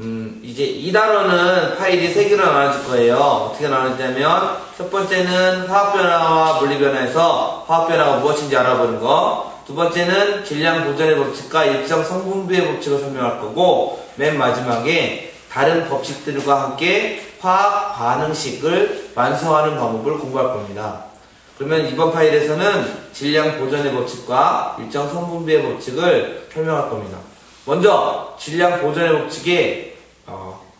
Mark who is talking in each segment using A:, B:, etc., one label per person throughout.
A: 음, 이제 이 단어는 파일이 세 개로 나눠질 거예요. 어떻게 나눠지냐면, 첫 번째는 화학변화와 물리변화에서 화학변화가 무엇인지 알아보는 거. 두 번째는 질량 보존의 법칙과 일정 성분비의 법칙을 설명할 거고, 맨 마지막에 다른 법칙들과 함께 화학 반응식을 완성하는 방법을 공부할 겁니다. 그러면 이번 파일에서는 질량 보존의 법칙과 일정 성분비의 법칙을 설명할 겁니다. 먼저 질량 보존의 법칙의 어,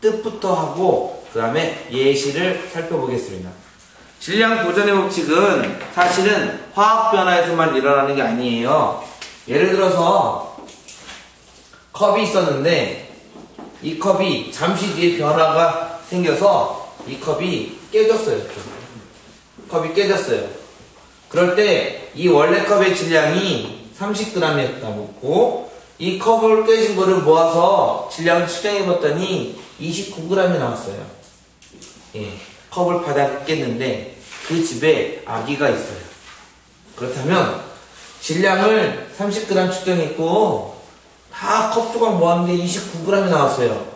A: 뜻부터 하고 그 다음에 예시를 살펴보겠습니다. 질량 보존의 법칙은 사실은 화학 변화에서만 일어나는 게 아니에요. 예를 들어서 컵이 있었는데 이 컵이 잠시 뒤에 변화가 생겨서 이 컵이 깨졌어요. 컵이 깨졌어요. 그럴 때 이 원래 컵의 질량이 30g이었다고 이 컵을 깨진 거를 모아서 질량을 측정해 봤더니 29g이 나왔어요. 예, 컵을 바닥에 깼는데 그 집에 아기가 있어요. 그렇다면 질량을 30g 측정했고 다 컵 조각 모았는데 29g이 나왔어요.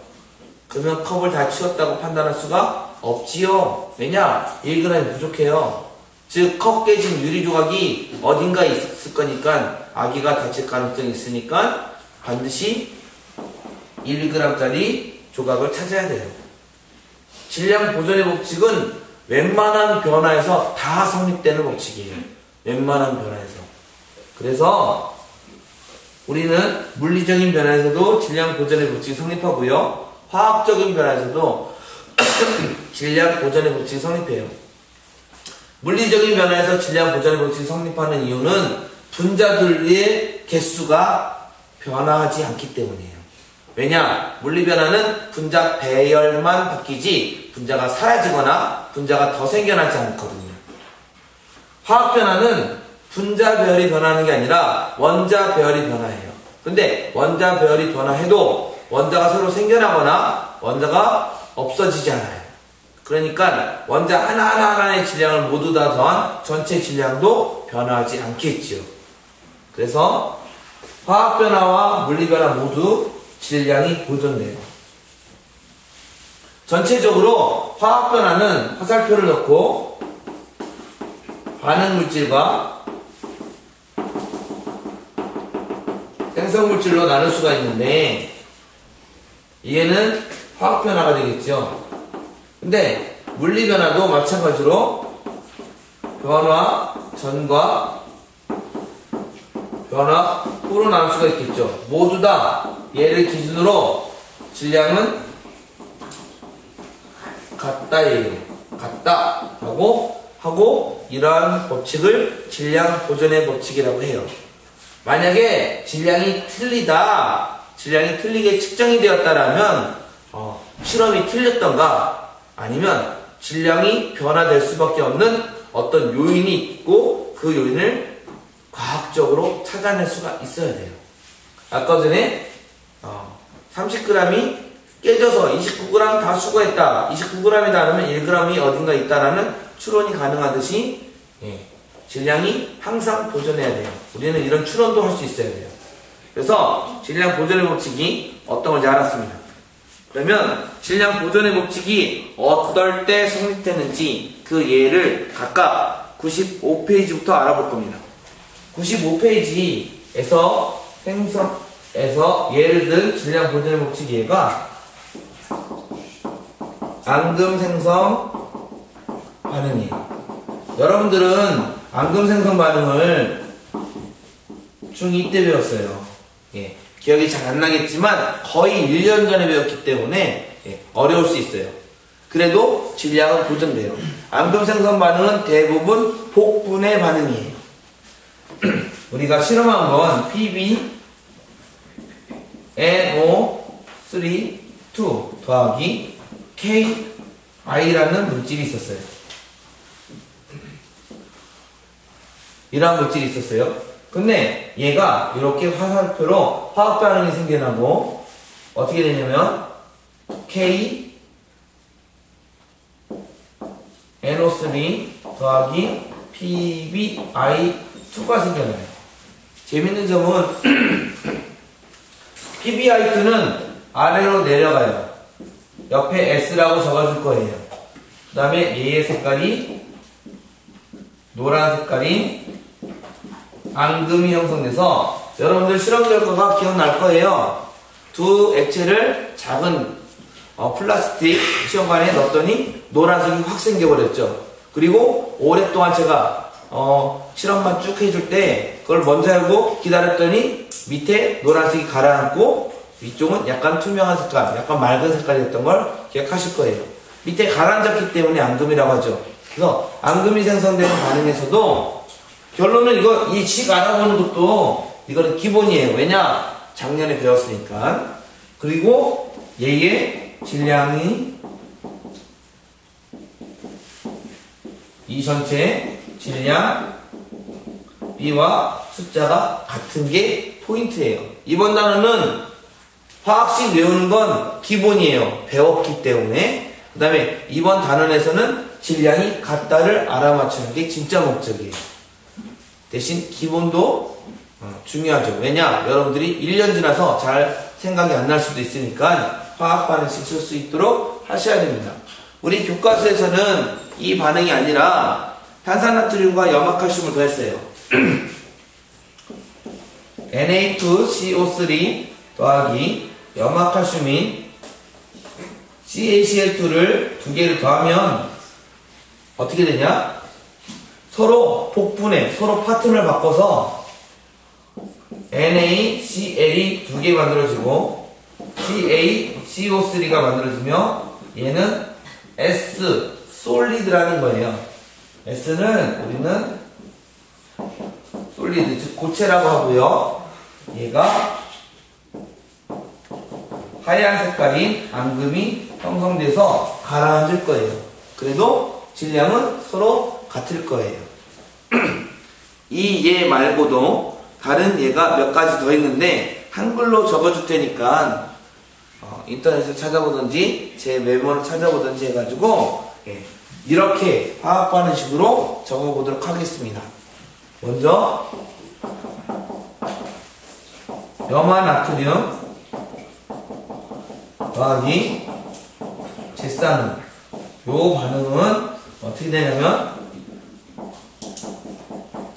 A: 그러면 컵을 다 치웠다고 판단할 수가 없지요. 왜냐? 1g이 부족해요. 즉, 컵 깨진 유리 조각이 어딘가 있을 거니까 아기가 다칠 가능성이 있으니까 반드시 1g짜리 조각을 찾아야 돼요. 질량 보존의 법칙은 웬만한 변화에서 다 성립되는 법칙이에요. 웬만한 변화에서. 그래서 우리는 물리적인 변화에서도 질량 보존의 법칙이 성립하고요. 화학적인 변화에서도 질량 보존의 법칙이 성립해요. 물리적인 변화에서 질량 보존의 법칙이 성립하는 이유는 분자들의 개수가 변화하지 않기 때문이에요. 왜냐? 물리 변화는 분자 배열만 바뀌지 분자가 사라지거나 분자가 더 생겨나지 않거든요. 화학 변화는 분자 배열이 변하는 게 아니라 원자 배열이 변화해요. 근데 원자 배열이 변화해도 원자가 새로 생겨나거나 원자가 없어지지 않아요. 그러니까 원자 하나하나 하나의 질량을 모두 다 더한 전체 질량도 변화하지 않겠지요. 그래서 화학 변화와 물리 변화 모두 질량이 보존돼요. 전체적으로 화학 변화는 화살표를 넣고 반응 물질과 생성 물질로 나눌 수가 있는데 얘는 화학 변화가 되겠죠. 근데 물리 변화도 마찬가지로 변화 전과 변화 후로 나눌 수가 있겠죠. 모두 다 얘를 기준으로 질량은 같다예요. 같다 라고 하고 이러한 법칙을 질량 보존의 법칙이라고 해요. 만약에 질량이 틀리다, 질량이 틀리게 측정이 되었다라면 어, 실험이 틀렸던가 아니면 질량이 변화될 수밖에 없는 어떤 요인이 있고 그 요인을 과학적으로 찾아낼 수가 있어야 돼요. 아까 전에 어, 30g이 깨져서 29g 다 수거했다. 29g이다 그러면 1g이 어딘가 있다라는 추론이 가능하듯이 예, 질량이 항상 보존해야 돼요. 우리는 이런 추론도 할 수 있어야 돼요. 그래서 질량 보존의 법칙이 어떤 건지 알았습니다. 그러면 질량 보존의 법칙이 어떨 때 성립되는지 그 예를 각각 95페이지부터 알아볼 겁니다. 95페이지에서 생성에서 예를 든 질량 보존의 법칙 예가 앙금 생성 반응이에요. 여러분들은 앙금 생성 반응을 중2 때 배웠어요. 예, 기억이 잘 안 나겠지만 거의 1년 전에 배웠기 때문에 예, 어려울 수 있어요. 그래도 질량은 보존돼요. 앙금 생성 반응은 대부분 복분의 반응이에요. 우리가 실험한 건 PB NO3 2 더하기 KI라는 물질이 있었어요. 이러한 물질이 있었어요. 근데 얘가 이렇게 화살표로 화학 반응이 생겨나고 어떻게 되냐면 K NO3 더하기 PBI2가 생겨나요. 재밌는 점은 PBI2는 아래로 내려가요. 옆에 S라고 적어줄 거예요. 그 다음에 얘의 색깔이 노란 색깔인 앙금이 형성돼서 여러분들 실험 결과가 기억날 거예요. 두 액체를 작은 어, 플라스틱 시험관에 넣었더니 노란색이 확 생겨버렸죠. 그리고 오랫동안 제가 어, 실험만 쭉 해줄 때 그걸 먼저 하고 기다렸더니 밑에 노란색이 가라앉고 위쪽은 약간 투명한 색깔, 약간 맑은 색깔이었던 걸 기억하실 거예요. 밑에 가라앉았기 때문에 앙금이라고 하죠. 그래서 앙금이 생성되는 반응에서도 결론은 이거 이 식 알아보는 것도 이거는 기본이에요. 왜냐? 작년에 배웠으니까. 그리고 얘의 질량이 이 전체 질량 B와 숫자가 같은 게 포인트예요. 이번 단어는 화학식 외우는 건 기본이에요. 배웠기 때문에. 그 다음에 이번 단원에서는 질량이 같다를 알아맞추는 게 진짜 목적이에요. 대신 기본도 어, 중요하죠. 왜냐? 여러분들이 1년 지나서 잘 생각이 안 날 수도 있으니까 화학 반응식 쓸 수 있도록 하셔야 됩니다. 우리 교과서에서는 이 반응이 아니라 탄산나트륨과 염화칼슘을 더했어요. Na2CO3 더하기 염화칼슘인 CaCl2를 두 개를 더하면 어떻게 되냐? 서로 복분해, 서로 파트너를 바꿔서 NaCl이 두 개 만들어지고 CaCO3가 만들어지며 얘는 S, 솔리드라는 거예요. S는 우리는 솔리드, 즉 고체라고 하고요. 얘가 하얀 색깔인 앙금이 형성돼서 가라앉을 거예요. 그래도 질량은 서로 같을 거예요. 이 얘 말고도 다른 얘가 몇 가지 더 있는데 한글로 적어줄 테니까 어, 인터넷에 찾아보든지 제 메모를 찾아보든지 해가지고 예, 이렇게 화학 반응식으로 적어보도록 하겠습니다. 먼저 염화 나트륨 더하기 질산은 요 반응은 어떻게 되냐면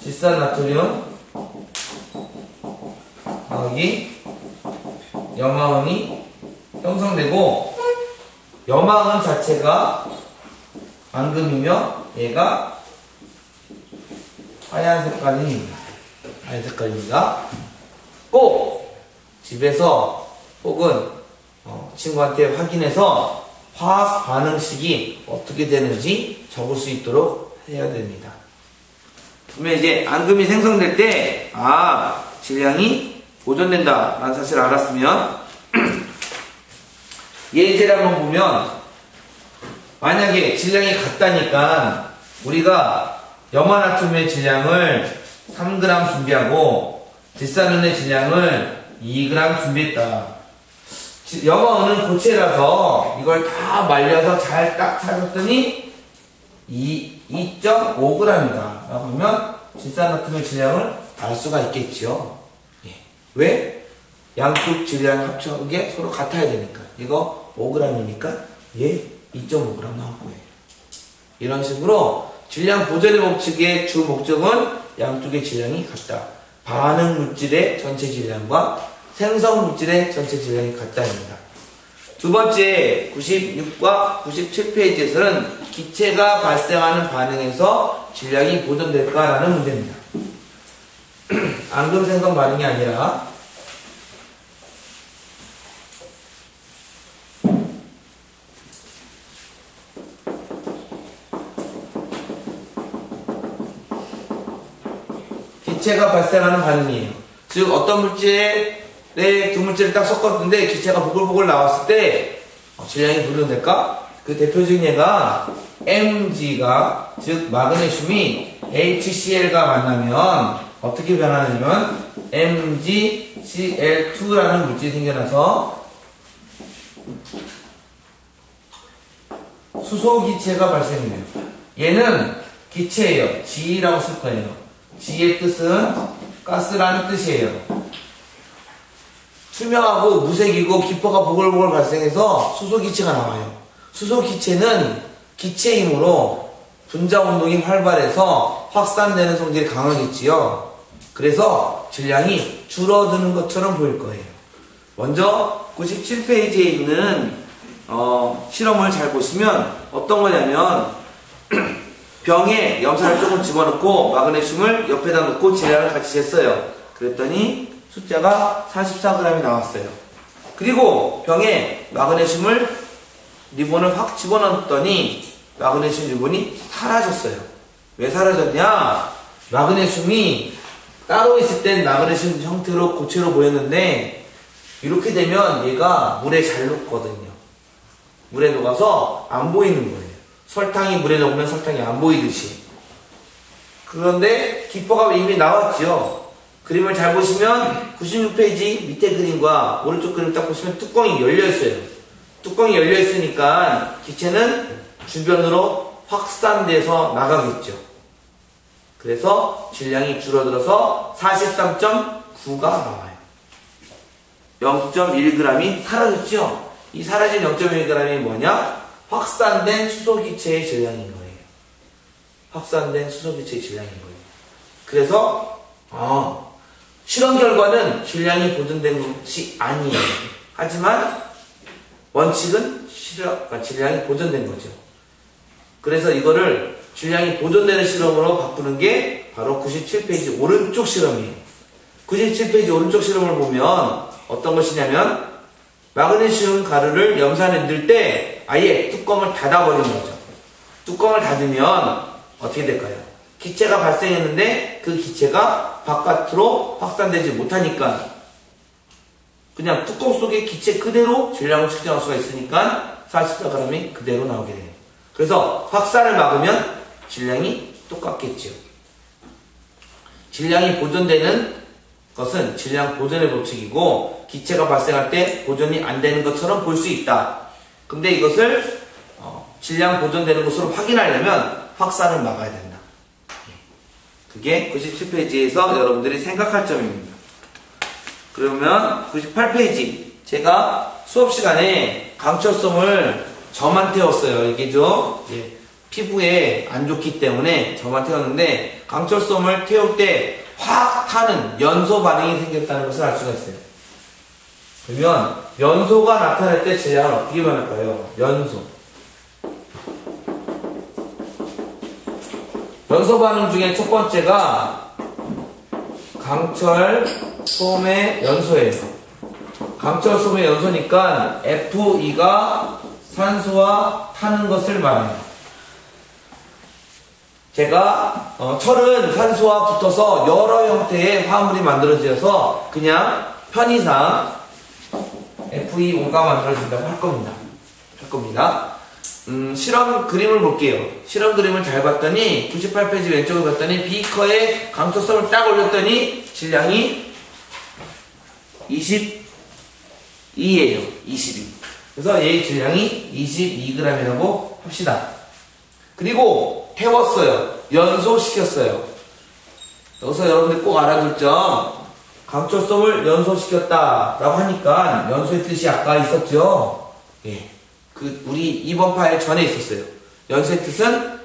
A: 질산 나트륨 더하기 염화원이 형성되고 염화원 자체가 앙금이며 얘가 하얀 색깔이 하얀 색깔입니다. 꼭 집에서 혹은 어, 친구한테 확인해서 화학 반응식이 어떻게 되는지 적을 수 있도록 해야 됩니다. 그러면 이제 앙금이 생성될 때, 아, 질량이 보존된다. 라는 사실을 알았으면, 예제를 한번 보면, 만약에 질량이 같다니까, 우리가 염화나트륨의 질량을 3g 준비하고, 질산은의 질량을 2g 준비했다. 영어는 고체라서 이걸 다 말려서 잘 딱 찾았더니 2.5g이다. 라고 하면 질산나트륨 질량을 알 수가 있겠죠. 예. 왜? 양쪽 질량 합쳐한 게 서로 같아야 되니까. 이거 5g이니까 얘 2.5g 나올 거예요. 이런 식으로 질량 보존의 법칙의 주 목적은 양쪽의 질량이 같다. 반응 물질의 전체 질량과 생성 물질의 전체 질량이 같다입니다. 두 번째 96과 97페이지에서는 기체가 발생하는 반응에서 질량이 보존될까라는 문제입니다. 앙금 생성 반응이 아니라 기체가 발생하는 반응이에요. 즉 어떤 물질에 두 물질을 딱 섞었는데 기체가 보글보글 나왔을 때 어, 질량이 보존될까? 그 대표적인 예가 Mg가 즉 마그네슘이 HCl과 만나면 어떻게 변하냐면 MgCl2라는 물질이 생겨나서 수소 기체가 발생해요. 얘는 기체예요. G라고 쓸 거예요. G의 뜻은 가스라는 뜻이에요. 투명하고 무색이고 기포가 보글보글 발생해서 수소기체가 나와요. 수소기체는 기체 힘으로 분자 운동이 활발해서 확산되는 성질이 강하겠지요. 그래서 질량이 줄어드는 것처럼 보일 거예요. 먼저 97페이지에 있는 어, 실험을 잘 보시면 어떤 거냐면 병에 염산을 조금 집어넣고 마그네슘을 옆에다 놓고 질량을 같이 쟀어요. 그랬더니 숫자가 44g이 나왔어요. 그리고 병에 마그네슘을 리본을 확 집어넣었더니 마그네슘 리본이 사라졌어요. 왜 사라졌냐? 마그네슘이 따로 있을 땐 마그네슘 형태로 고체로 보였는데 이렇게 되면 얘가 물에 잘 녹거든요. 물에 녹아서 안 보이는 거예요. 설탕이 물에 녹으면 설탕이 안 보이듯이. 그런데 기포가 이미 나왔죠. 그림을 잘 보시면 96페이지 밑에 그림과 오른쪽 그림 딱 보시면 뚜껑이 열려 있어요. 뚜껑이 열려 있으니까 기체는 주변으로 확산돼서 나가겠죠. 그래서 질량이 줄어들어서 43.9가 나와요. 0.1g이 사라졌죠? 이 사라진 0.1g이 뭐냐? 확산된 수소기체의 질량인 거예요. 확산된 수소기체의 질량인 거예요. 그래서 어, 실험 결과는 질량이 보존된 것이 아니에요. 하지만 원칙은 실험, 그러니까 질량이 보존된 거죠. 그래서 이거를 질량이 보존되는 실험으로 바꾸는 게 바로 97페이지 오른쪽 실험이에요. 97페이지 오른쪽 실험을 보면 어떤 것이냐면 마그네슘 가루를 염산에 넣을 때 아예 뚜껑을 닫아버리는 거죠. 뚜껑을 닫으면 어떻게 될까요? 기체가 발생했는데 그 기체가 바깥으로 확산되지 못하니까 그냥 뚜껑 속에 기체 그대로 질량을 측정할 수가 있으니까 44g이 그대로 나오게 돼요. 그래서 확산을 막으면 질량이 똑같겠죠. 질량이 보존되는 것은 질량 보존의 법칙이고 기체가 발생할 때 보존이 안 되는 것처럼 볼 수 있다. 근데 이것을 어, 질량 보존되는 것으로 확인하려면 확산을 막아야 된다. 그게 97페이지에서 여러분들이 생각할 점입니다. 그러면 98페이지 제가 수업 시간에 강철솜을 저만 태웠어요. 이게 좀 예, 피부에 안 좋기 때문에 저만 태웠는데 강철솜을 태울 때 확 타는 연소 반응이 생겼다는 것을 알 수가 있어요. 그러면 연소가 나타날 때 질량은 어떻게 변할까요? 연소. 연소 반응 중에 첫 번째가 강철 솜의 연소예요. 강철 솜의 연소니까 F2가 산소와 타는 것을 말해요. 제가 어, 철은 산소와 붙어서 여러 형태의 화물이 만들어져서 그냥 편의상 F2O가 만들어진다고 할 겁니다. 할 겁니다. 음, 실험 그림을 볼게요. 실험 그림을 잘 봤더니 98페이지 왼쪽을 봤더니 비커에 강철성을 딱 올렸더니 질량이 22예요. 22. 그래서 얘의 질량이 22g이라고 합시다. 그리고 태웠어요. 연소시켰어요. 여기서 여러분들 꼭 알아둘 점 강철성을 연소시켰다라고 하니까 연소의 뜻이 아까 있었죠. 예. 그 우리 이번 파일 전에 있었어요. 연소의 뜻은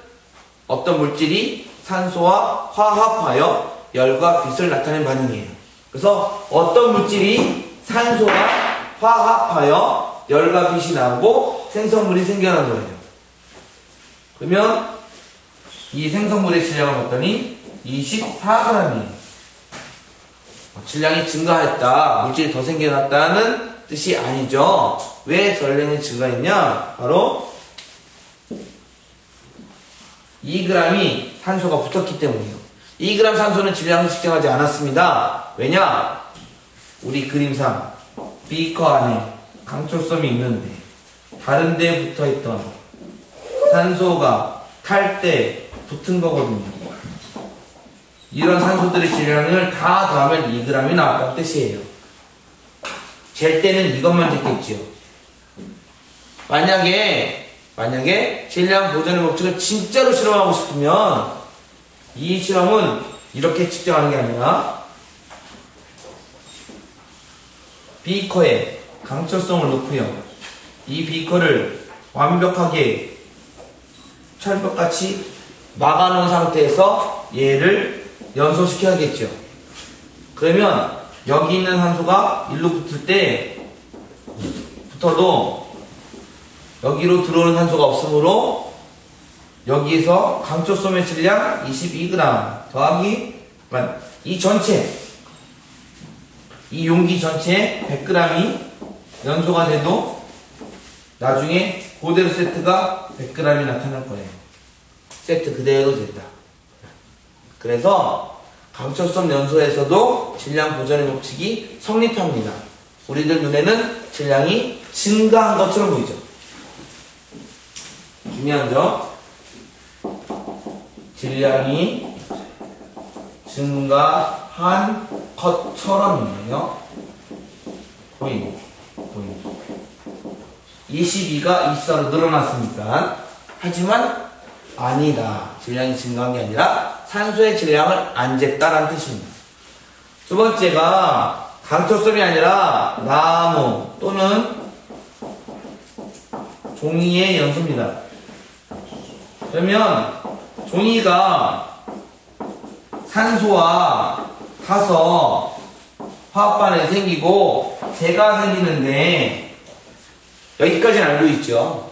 A: 어떤 물질이 산소와 화합하여 열과 빛을 나타낸 반응이에요. 그래서 어떤 물질이 산소와 화합하여 열과 빛이 나오고 생성물이 생겨난 거예요. 그러면 이 생성물의 질량을 봤더니 24g이에요. 질량이 증가했다, 물질이 더 생겨났다는 뜻이 아니죠. 왜 전량이 증가했냐? 바로 2g이 산소가 붙었기 때문이에요. 2g 산소는 질량을 측정하지 않았습니다. 왜냐? 우리 그림상 비커 안에 강철섬이 있는데 다른 데에 붙어 있던 산소가 탈 때 붙은 거거든요. 이런 산소들의 질량을 다 더하면 2g이 나왔다는 뜻이에요. 잴 때는 이것만 됐겠지요. 만약에 만약에 질량 보존의 법칙을 진짜로 실험하고 싶으면 이 실험은 이렇게 측정하는 게 아니라 비커의 강철성을 높여 이 비커를 완벽하게 철벽같이 막아놓은 상태에서 얘를 연소시켜야겠죠. 그러면 여기 있는 산소가 일로 붙을 때 붙어도 여기로 들어오는 산소가 없으므로 여기에서 강초소의 질량 22g 더하기 이 전체 이 용기 전체에 100g이 연소가 돼도 나중에 그대로 세트가 100g이 나타날 거예요. 세트 그대로 됐다. 그래서 강철성 연소에서도 질량 보존의 법칙이 성립합니다. 우리들 눈에는 질량이 증가한 것처럼 보이죠. 중요한 점. 질량이 증가한 것처럼요. 보이고, 보이고. 22가 24로 늘어났으니까. 하지만 아니다. 질량이 증가한 게 아니라 산소의 질량을 안 쟀다라는 뜻입니다. 두 번째가 강철성이 아니라 나무 또는 종이의 연소입니다. 그러면 종이가 산소와 타서 화학반에 생기고 재가 생기는데 여기까지는 알고 있죠.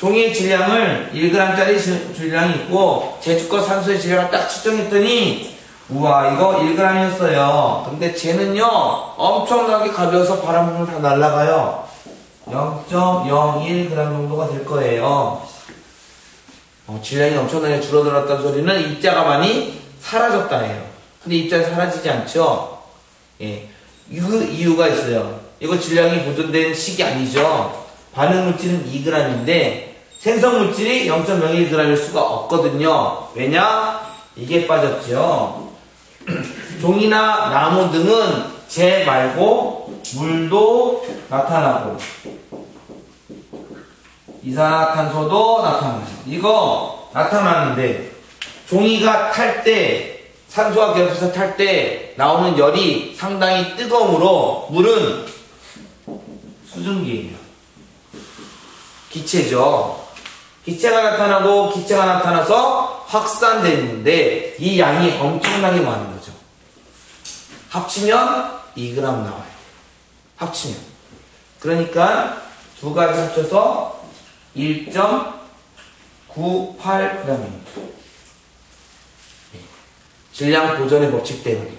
A: 예. 종이의 질량을 1g짜리 질량이 있고 제주껏 산소의 질량을 딱 측정했더니 우와 이거 1g이었어요. 근데 쟤는요 엄청나게 가벼워서 바람 불면 다 날아가요. 0.01g 정도가 될 거예요. 어, 질량이 엄청나게 줄어들었다는 소리는 입자가 많이 사라졌다예요. 근데 입자는 사라지지 않죠. 예, 그 이유가 있어요. 이거 질량이 보존된 식이 아니죠. 반응 물질은 2g인데 생성 물질이 0.01g일 수가 없거든요. 왜냐? 이게 빠졌죠. 종이나 나무 등은 재 말고 물도 나타나고 이산화탄소도 나타나요. 이거 나타나는데 종이가 탈 때 산소와 결합해서 탈 때 나오는 열이 상당히 뜨거움으로 물은 수증기예요. 기체죠. 기체가 나타나고 기체가 나타나서 확산되는데 이 양이 엄청나게 많은 거죠. 합치면 2g 나와요. 합치면. 그러니까 두 가지 합쳐서 1.98g입니다. 질량 보존의 법칙 때문에.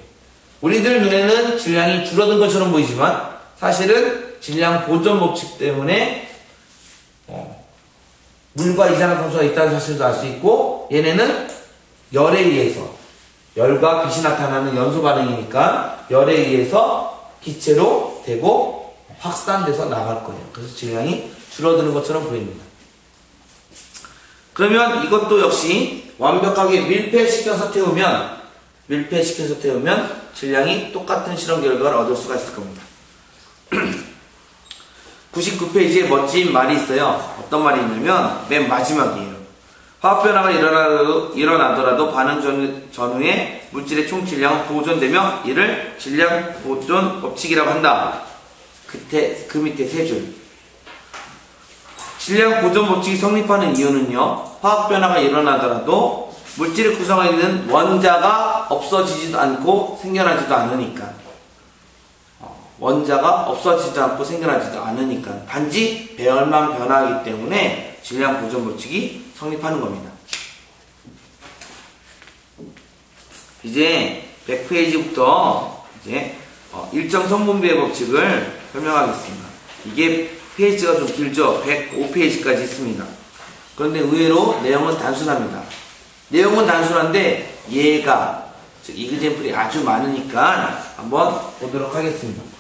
A: 우리들 눈에는 질량이 줄어든 것처럼 보이지만 사실은 질량 보존 법칙 때문에 어, 물과 이산화 탄소가 있다는 사실도 알 수 있고 얘네는 열에 의해서 열과 빛이 나타나는 연소 반응이니까 열에 의해서 기체로 되고 확산돼서 나갈 거예요. 그래서 질량이 줄어드는 것처럼 보입니다. 그러면 이것도 역시 완벽하게 밀폐시켜서 태우면 밀폐시켜서 태우면 질량이 똑같은 실험 결과를 얻을 수가 있을 겁니다. 99페이지에 멋진 말이 있어요. 어떤 말이 있냐면 맨 마지막이에요. 화학 변화가 일어나더라도, 일어나더라도 반응 전, 전후에 물질의 총 질량은 보존되며 이를 질량 보존 법칙이라고 한다. 그때 그 밑에 세 줄. 질량 보존 법칙이 성립하는 이유는요. 화학 변화가 일어나더라도 물질을 구성하고 있는 원자가 없어지지도 않고 생겨나지도 않으니까. 어, 원자가 없어지지도 않고 생겨나지도 않으니까. 단지 배열만 변화하기 때문에 질량 보존 법칙이 성립하는 겁니다. 이제 100페이지부터 이제 어, 일정 성분비의 법칙을 설명하겠습니다. 이게 페이지가 좀 길죠? 105페이지까지 있습니다. 그런데 의외로 내용은 단순합니다. 내용은 단순한데 얘가 즉 이그젠플이 아주 많으니까 한번 보도록 하겠습니다.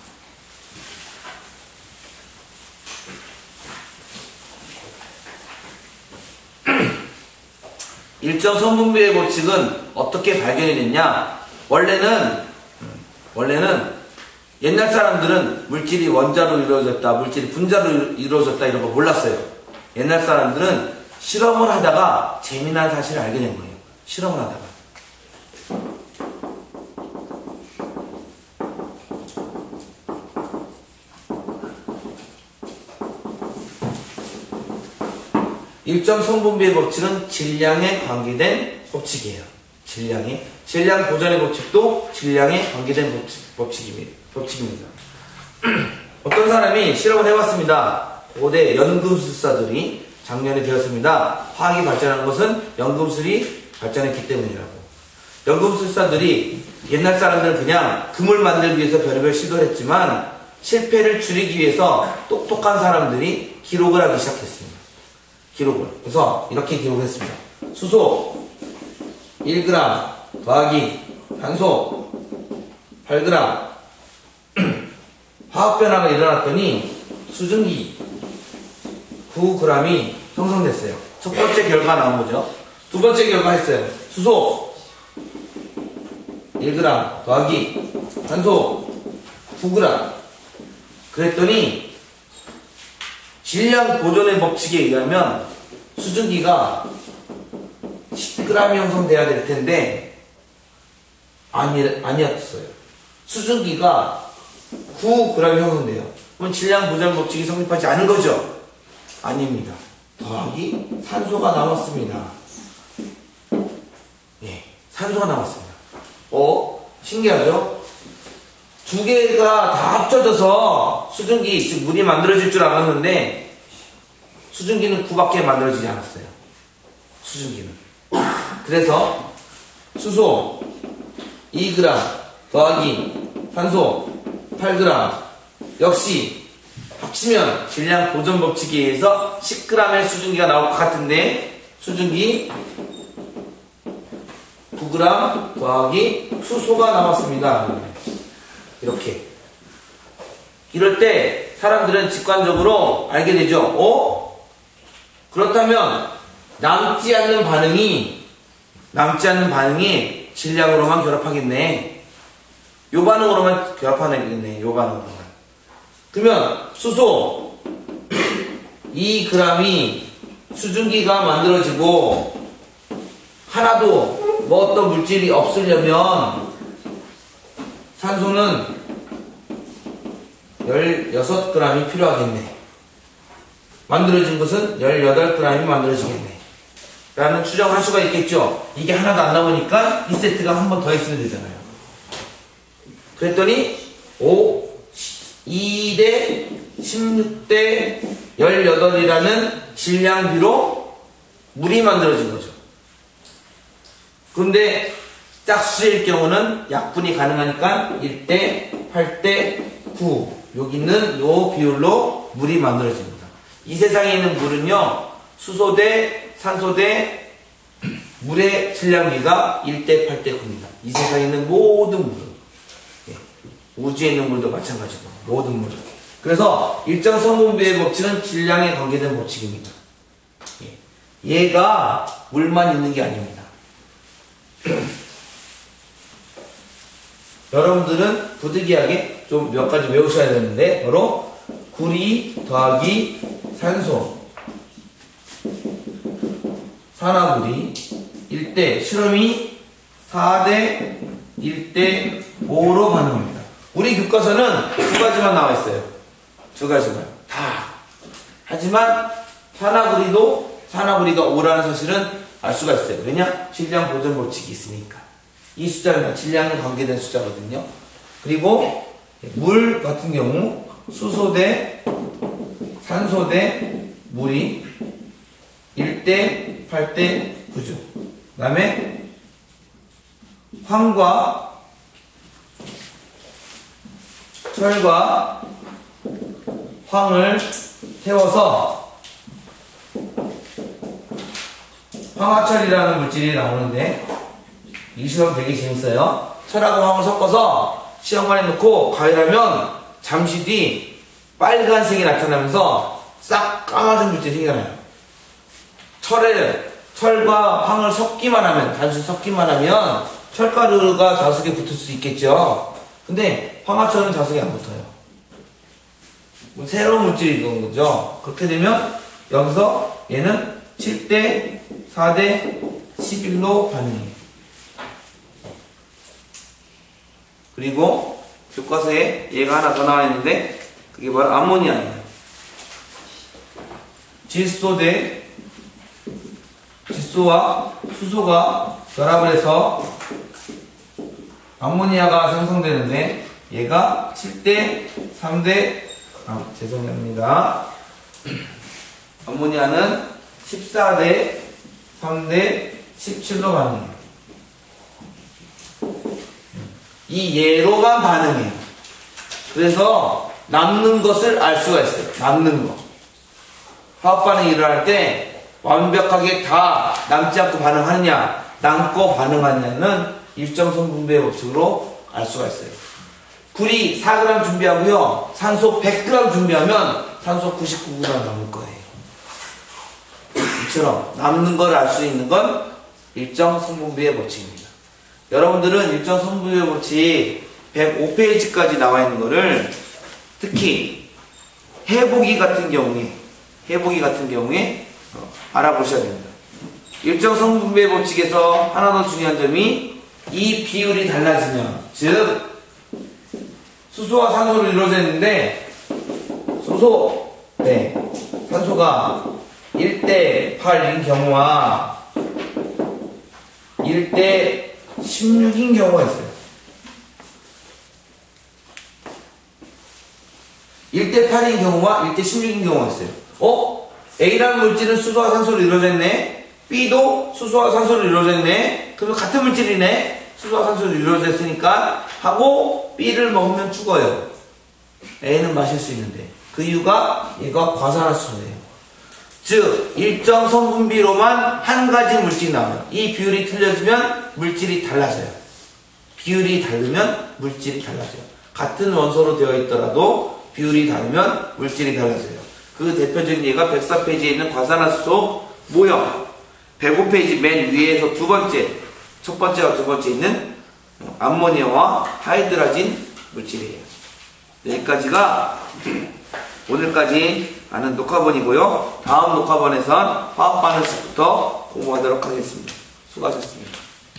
A: 일정 성분비의 법칙은 어떻게 발견이 됐냐? 원래는 원래는 옛날 사람들은 물질이 원자로 이루어졌다, 물질이 분자로 이루어졌다 이런 거 몰랐어요. 옛날 사람들은 실험을 하다가 재미난 사실을 알게 된 거예요. 실험을 하다가. 일정 성분비의 법칙은 질량에 관계된 법칙이에요. 질량이. 질량 보존의 법칙도 질량에 관계된 법칙, 법칙입니다. 법칙입니다. 어떤 사람이 실험을 해봤습니다. 고대 연금술사들이 작년에 배웠습니다. 화학이 발전한 것은 연금술이 발전했기 때문이라고. 연금술사들이 옛날 사람들은 그냥 금을 만들기 위해서 별의별 시도를 했지만 실패를 줄이기 위해서 똑똑한 사람들이 기록을 하기 시작했습니다. 기록을. 그래서 이렇게 기록했습니다. 수소 1g 더하기 산소 8g 화학 변화가 일어났더니 수증기 9g이 형성됐어요. 첫 번째 결과 나온 거죠. 두 번째 결과 했어요. 수소 1g 더하기 산소 9g 그랬더니 질량 보존의 법칙에 의하면 수증기가 10g이 형성돼야 될 텐데 아니, 아니었어요. 수증기가 9g이 형성돼요. 그럼 질량 보존 법칙이 성립하지 않은 거죠? 아닙니다. 더하기 산소가 남았습니다. 예, 산소가 남았습니다. 어? 신기하죠? 두 개가 다 합쳐져서 수증기, 즉 물이 만들어질 줄 알았는데 수증기는 9밖에 만들어지지 않았어요. 수증기는. 그래서 수소 2g 더하기 산소 8g 역시 합치면 질량 보존 법칙에 의해서 10g의 수증기가 나올 것 같은데 수증기 9g 더하기 수소가 남았습니다. 이렇게. 이럴 때 사람들은 직관적으로 알게 되죠. 어? 그렇다면 남지 않는 반응이 남지 않는 반응이 질량으로만 결합하겠네. 요 반응으로만 결합하겠네. 요 반응으로만. 그러면 수소 2g이 수증기가 만들어지고 하나도 뭐 어떤 물질이 없으려면 산소는 16g이 필요하겠네. 만들어진 것은 18g이 만들어지겠네. 라는 추정할 수가 있겠죠. 이게 하나도 안 나오니까 이 세트가 한 번 더 있으면 되잖아요. 그랬더니 5, 2대 16대 18이라는 질량비로 물이 만들어진 거죠. 근데 짝수일 경우는 약분이 가능하니까 1대 8대 9 여기 있는 요 비율로 물이 만들어집니다. 이 세상에 있는 물은요 수소 대 산소 대 물의 질량비가 1대 8대 9입니다. 이 세상에 있는 모든 물은 예, 우주에 있는 물도 마찬가지고 모든 물. 그래서 일정 성분비의 법칙은 질량에 관계된 법칙입니다. 예, 얘가 물만 있는 게 아닙니다. 여러분들은 부득이하게 좀 몇 가지 외우셔야 되는데 바로 구리 더하기 산소 산화구리 1대 실험이 4대 1대 5로 반응합니다. 우리 교과서는 두 가지만 나와 있어요. 두 가지만 다. 하지만 산화구리도 산화구리가 5라는 사실은 알 수가 있어요. 왜냐? 질량 보존 법칙이 있으니까. 이 숫자는 질량에 관계된 숫자거든요. 그리고 물 같은 경우 수소 대 산소 대 물이 1대 8대 9죠. 그 다음에 황과 철과 황을 태워서 황화철이라는 물질이 나오는데 이 실험 되게 재밌어요. 철하고 황을 섞어서 시험관에 넣고 가열하면 잠시 뒤 빨간색이 나타나면서 싹 까만색 물질이 생겨나요. 철에, 철과 황을 섞기만 하면, 단순히 섞기만 하면 철가루가 자석에 붙을 수 있겠죠. 근데 황화철은 자석에 안 붙어요. 뭐 새로운 물질이 있는 거죠. 그렇게 되면 여기서 얘는 7대 4대 11로 반응해요. 그리고 교과서에 얘가 하나 더 나와 있는데 그게 바로 암모니아예요. 질소 대 수소와 수소가 결합을 해서 암모니아가 생성되는데 얘가 7대 3대 아, 죄송합니다. 암모니아는 14대 3대 17로 반응해요. 이 예로만 반응해요. 그래서 남는 것을 알 수가 있어요. 남는 거. 화학 반응이 일어날 때 완벽하게 다 남지 않고 반응하느냐, 남고 반응하느냐는 일정 성분배의 법칙으로 알 수가 있어요. 구리 4g 준비하고요. 산소 100g 준비하면 산소 99g 남을 거예요. 이처럼 남는 걸 알 수 있는 건 일정 성분비의 법칙입니다. 여러분들은 일정 성분비의 법칙 105페이지까지 나와 있는 거를 특히 해보기 같은 경우에 해보기 같은 경우에 어, 알아보셔야 됩니다. 일정 성분비의 법칙에서 하나 더 중요한 점이 이 비율이 달라지면 즉 수소와 산소로 이루어져 있는데 수소 네 산소가 1대 8인 경우와 1대 16인 경우가 있어요. 1대 8인 경우와 1대 16인 경우가 있어요. 어? A라는 물질은 수소와 산소로 이루어져 있네. B도 수소와 산소로 이루어져 있네. 그러면 같은 물질이네. 수소와 산소로 이루어져 있으니까 하고 B를 먹으면 죽어요. A는 마실 수 있는데 그 이유가 얘가 과산화수소예요. 즉 일정 성분비로만 한 가지 물질이 나와요. 이 비율이 틀려지면 물질이 달라져요. 비율이 다르면 물질이 달라져요. 같은 원소로 되어 있더라도 비율이 다르면 물질이 달라져요. 그 대표적인 예가 104페이지에 있는 과산화수소 모형 105페이지 맨 위에서 두 번째 첫 번째와 두 번째 있는 암모니아와 하이드라진 물질이에요. 여기까지가 오늘까지 하는 녹화본이고요. 다음 녹화본에선 화학 반응식부터 공부하도록 하겠습니다. 수고하셨습니다.